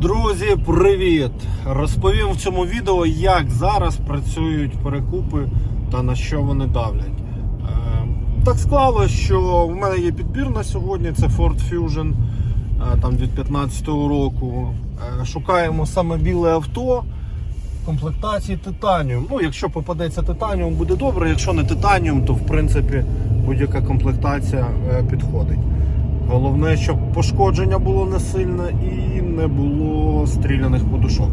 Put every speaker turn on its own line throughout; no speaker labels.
Друзі, привіт! Розповім в цьому відео, як зараз працюють перекупи та на що вони давлять. Е, Так склалося, що в мене є підбір на сьогодні. Це Ford Fusion е, там від 2015 року. Е, Шукаємо саме біле авто. Комплектації титаніум. Ну, якщо попадеться титаніум, буде добре. Якщо не титаніум, то в принципі будь-яка комплектація підходить. Головне, щоб пошкодження було не сильне і не було стріляних подушок.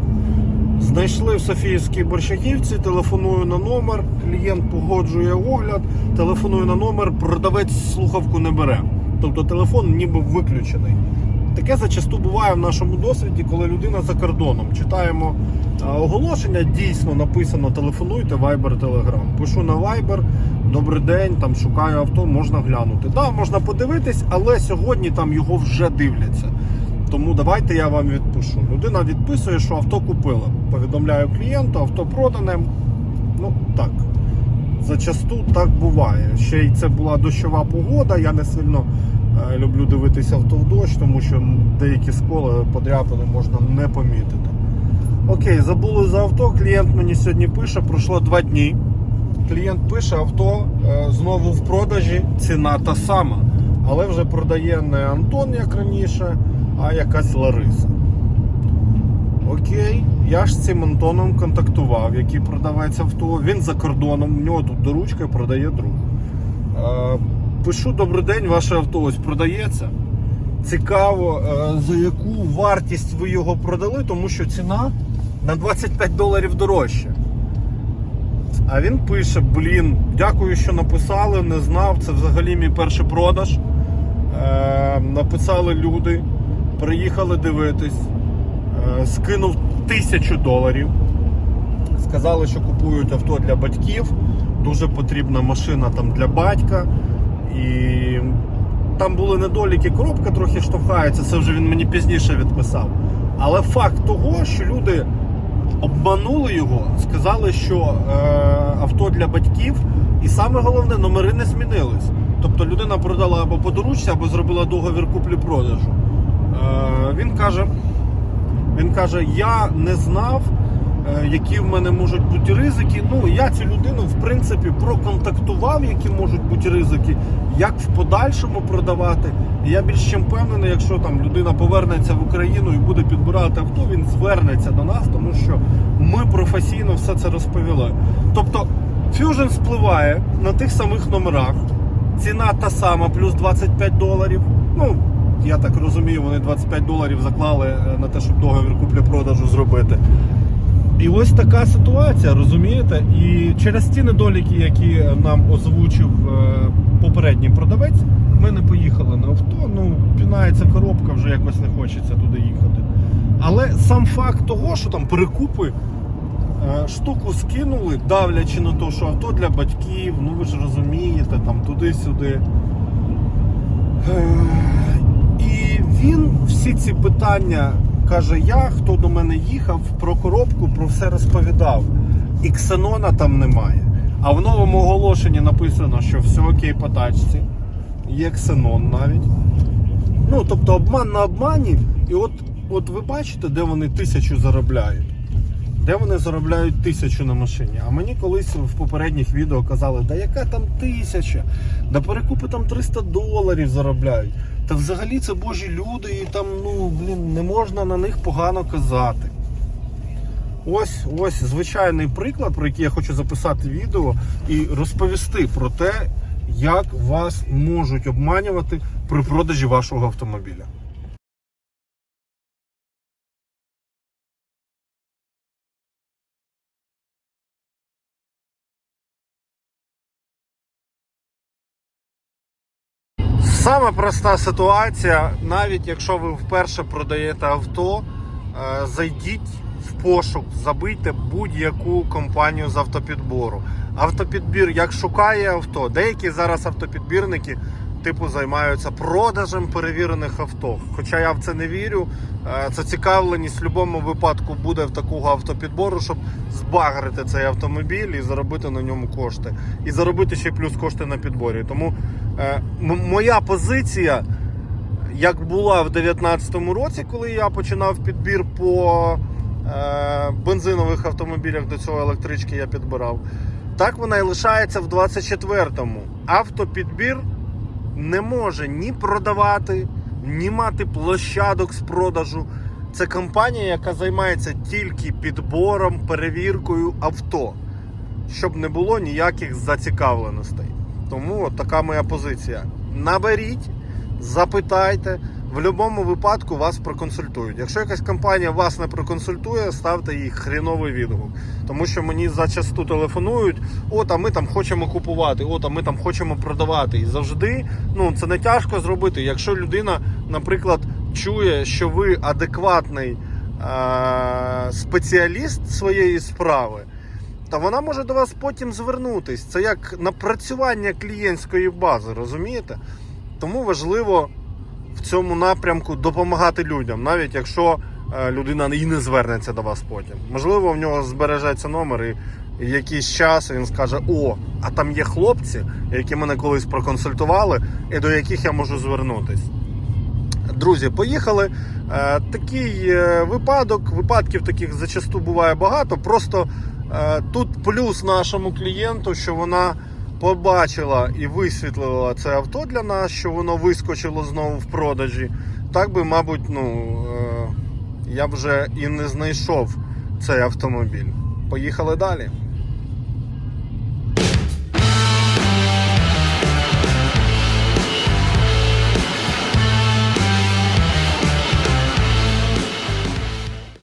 Знайшли в Софіївській Борщагівці, телефоную на номер, клієнт погоджує огляд, телефоную на номер, продавець слухавку не бере. Тобто телефон ніби виключений. Таке зачасту буває в нашому досвіді, коли людина за кордоном. Читаємо оголошення, дійсно написано телефонуйте Viber Telegram. Пишу на Viber, добрий день, там шукаю авто, можна глянути. Да, можна подивитись, але сьогодні там його вже дивляться. Тому давайте я вам відпишу. Людина відписує, що авто купила. Повідомляю клієнту, авто продане. Ну так. Зачасту так буває. Ще й це була дощова погода. Я не сильно е, люблю дивитися авто в дощ, тому що деякі сколи подряпини можна не помітити. Окей, забули за авто. Клієнт мені сьогодні пише, пройшло два дні. Клієнт пише, авто е, знову в продажі, ціна та сама. Але вже продає не Антон, як раніше, а якась Лариса. Окей, я ж з цим Антоном контактував, який продавець авто. Він за кордоном, в нього тут доручка продає друг. Е, пишу добрий день, ваше авто ось продається. Цікаво, е, за яку вартість ви його продали, тому що ціна на 25 доларів дорожче. А він пише: блін, дякую, що написали, не знав. Це взагалі мій перший продаж. Е, написали люди, приїхали дивитись, е, скинув тисячу доларів. Сказали, що купують авто для батьків. Дуже потрібна машина там для батька. І там були недоліки, коробка трохи штовхається, це вже він мені пізніше відписав. Але факт того, що люди обманули його, сказали, що е, авто для батьків, і саме головне, номери не змінились. Тобто людина продала або по доручці, або зробила договір куплі-продажу. Е, він каже, він каже: я не знав, які в мене можуть бути ризики. Ну, я цю людину, в принципі, проконтактував, які можуть бути ризики, як в подальшому продавати. І я більш чим впевнений, якщо там людина повернеться в Україну і буде підбирати авто, він звернеться до нас, тому що ми професійно все це розповіли. Тобто, Fusion спливає на тих самих номерах. Ціна та сама, плюс 25 доларів. Ну, я так розумію, вони 25 доларів заклали е, на те, щоб договір куплі-продажу зробити. І ось така ситуація, розумієте? І через ті недоліки, які нам озвучив е, попередній продавець, ми не поїхали на авто. Ну, пінається коробка, вже якось не хочеться туди їхати. Але сам факт того, що там перекупи е, штуку скинули, давлячи на те, що авто для батьків, ну ви ж розумієте, там туди-сюди. Е, І він всі ці питання каже: я, хто до мене їхав, про коробку, про все розповідав. І ксенона там немає. А в новому оголошенні написано, що все окей по тачці. Є ксенон навіть. Ну, тобто обман на обмані. І от, от ви бачите, де вони тисячу заробляють. Де вони заробляють тисячу на машині? А мені колись в попередніх відео казали, да яка там тисяча? Да перекупи там 300 доларів заробляють. Та взагалі це божі люди, і там, ну, блін, не можна на них погано казати. Ось ось звичайний приклад, про який я хочу записати відео і розповісти про те, як вас можуть обманювати при продажі вашого автомобіля. Саме проста ситуація, навіть якщо ви вперше продаєте авто, е, зайдіть в пошук, забийте будь-яку компанію з автопідбору. Автопідбір як шукає авто, деякі зараз автопідбірники типу займаються продажем перевірених авто. Хоча я в це не вірю. Е, Це цікавленість в будь-якому випадку буде в такого автопідбору, щоб збагрити цей автомобіль і заробити на ньому кошти. І заробити ще плюс кошти на підборі. Тому е, моя позиція як була в 2019 році, коли я починав підбір по е, бензинових автомобілях до цього електрички я підбирав. Так вона і лишається в 24-му. Автопідбір не може ні продавати, ні мати площадок з продажу. Це компанія, яка займається тільки підбором, перевіркою авто, щоб не було ніяких зацікавленостей. Тому от така моя позиція. Наберіть, запитайте, в будь-якому випадку вас проконсультують. Якщо якась компанія вас не проконсультує, ставте їй хріновий відгук. Тому що мені зачасту телефонують, от, а ми там хочемо купувати, от, а ми там хочемо продавати. І завжди ну, це не тяжко зробити. Якщо людина, наприклад, чує, що ви адекватний е- спеціаліст своєї справи, та вона може до вас потім звернутись. Це як напрацювання клієнтської бази, розумієте? Тому важливо в цьому напрямку допомагати людям, навіть якщо е, людина і не звернеться до вас потім. Можливо, в нього збережеться номер і якийсь час він скаже: О, а там є хлопці, які мене колись проконсультували, і до яких я можу звернутись. Друзі, поїхали. Е, такий е, випадок, випадків таких зачасту буває багато. Просто тут плюс нашому клієнту, що вона побачила і висвітлила це авто для нас, що воно вискочило знову в продажі. Так би, мабуть, ну, е, я вже і не знайшов цей автомобіль. Поїхали далі.